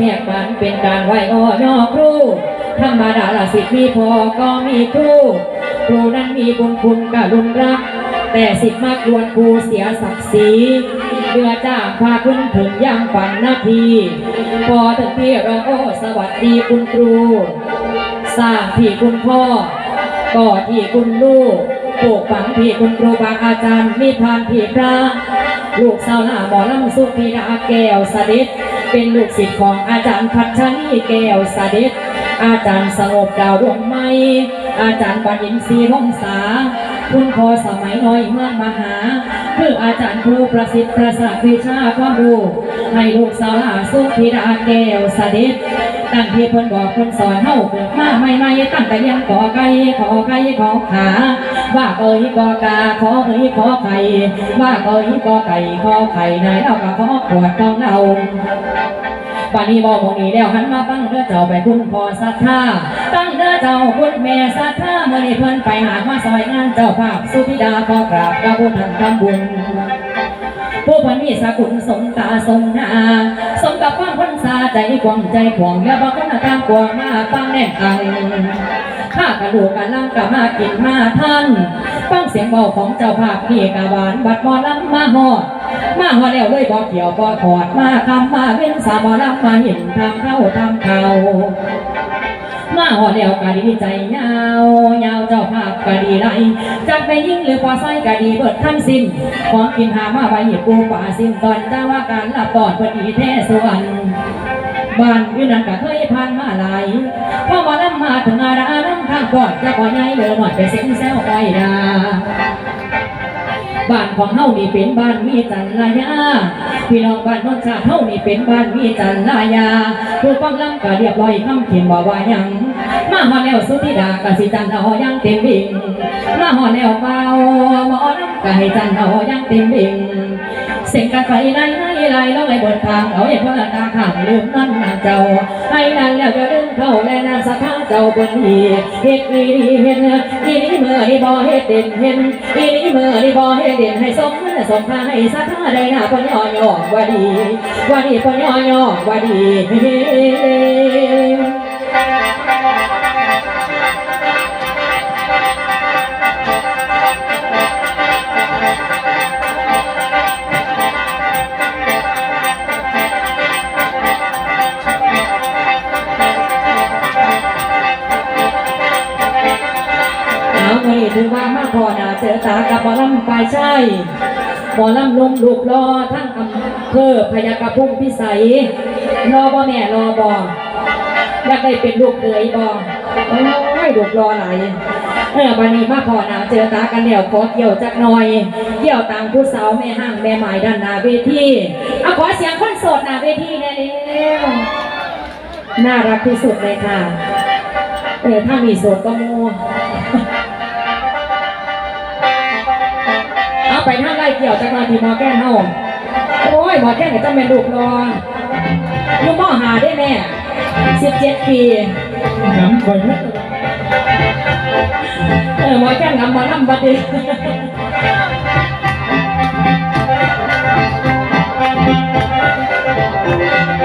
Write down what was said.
แหกมันเป็นการไหวอ้อยอครูธรรมดาละสิทธิ์มีพอก็มีครูครูนั้นมีบุญคุณกรุณรัก แต่สิทธิ์มากวรครูเสียศักดิ์ศรีเรือจ้างพาขึ้นถึงย่างฝันนาที พอถึงที่เราโอ้สวัสดีคุณครู สร้างที่คุณพ่อก่อที่คุณลูกปลูกฝังที่คุณครูบาอาจารย์มีพานที่พระลูกสาวหน้าหมอลำสุพีดาแก้วสด็จ เป็นลูกศิษย์ของอาจารย์พัชรีแก้วสเด็จ อาจารย์สงบดาวดวงไม้อาจารย์ปัญญินทรีวงศาคุณพอสมัยน้อยเมืองมหาคืออาจารย์ครูประสิทธิ์ประสาทวิชาความรู้ให้ลูกสาวหาสุพีดาแก้วสเด็จ ตั้งที่เพิ่นบอกเพิ่นสอนเฮาเกิดมาใหม่ๆตั้งแต่เรียนขอไก่ขอไก่ขอขา ว่าเอ้ยกอกาขอเอ้ยขอไข่ว่าเอ้ยกอไก่ขอไข่นายเราก็ขอขวดของเราป่านนี้บอกหมองนี้แล้วหันมาตั้งเด้อเจ้าไปคุณพ่อศรัทธาตั้งเด้อเจ้าคุณแม่ศรัทธาเมื่อนี้เพิ่นไปหามาซอยงานเจ้าภาพสุธิดาขอกราบพระพุทธธรรมบุญผู้พันมีสกุลสมตาสมนาสมกับความพัน ษาใจกว้างใจขวางและบอกคนต่างกวางมาฟังแน่นอังข้ากระดูกกระลังกะมากินมาท่านฟังเสียงเบาของเจ้าภาพพี่กะหวานบัดมอลำมาหอด มาหอดแล้วเลยบอกเกี่ยวบอกขอดมาคำมาเว้นสามหมอลำมาเห็นทำเข้าทำเขา มาหอดแล้วกะดีใจยาวยาวเจ้าภาพกะดีไรจักไปยิ่งหรือพอไส้กะดีเบิดทั้งสิ้นของกินหามาใบหยิบปูป่าสิ้นตอนจ้าว่าการหลับตอดพอดีแท้สวรรค์บ้านอยู่นั่นก็เคยผ่านมาหลายพอมาลำมาถึงอาราน้ำข้างกอดจะก่อใหญ่เลยหมดไปเส้นแซวไปดา บ้านของเฮานี่เป็นบ้านมีจันลายาพี่น้องบ้านนนนชาติเฮานี่เป็นบ้านมีจันลายาผู้ฟังลำก็เรียบร้อยคำเขียนบอกว่ายังมาหอแล้วสุธิดากสิจันเอายังเต็มบิ่งมาหอแล้วเบาหมอลำก็ให้จันเอายังเต็มบิ่ง เสียงกันไปไหนไหนไหลลงไหลบนทางเอาอย่าเพิ่งตาข้างลืมนั่นนาเจ้าให้นั่นแล้วจะดึงเข้าและนำสัทธาเจ้าบนอีเฮ็ดอีนี่เฮ็ดอีนี่เมื่อนี่บ่เฮ็ดเด่นเฮ็ดอีนี่เมื่อนี่บ่เฮ็ดเด่นให้สมมันสมพาให้สัทธาได้หน้าปย่อย่อว่าดีว่าดีปย่อย่อว่าดีเอาวันนี้ถือว่ามาพอหนาเจอตากับหมอลำปลายใช่หมอลำลมลูกรอทั้งอำเภอพยากระพุ่งพิสัยรอบ่แม่รอบ่อยากได้เป็นลูกเคยบ่โอ้ยลูกรอหลายเออวันนี้มาพอหนาเจอตากันแล้วขอเกี่ยวจักหน่อยเกี่ยวตามผู้สาวแม่ห้างแม่หมายด้านหน้าเวทีเอาขอเสียงคนโสดหน้าเวทีแน่เร็วน่ารักที่สุดเลยค่ะเออถ้ามีโสดก็โม เกี่ยวจักมาที่มอแก้นเฮาโอ้ยหมอแก้นก็จะเป็นลูกรออยู่มอหาได้แม่สิบเจ็ดปีน้ำคอยเออหมอแก้นงำหมอลำบัดดี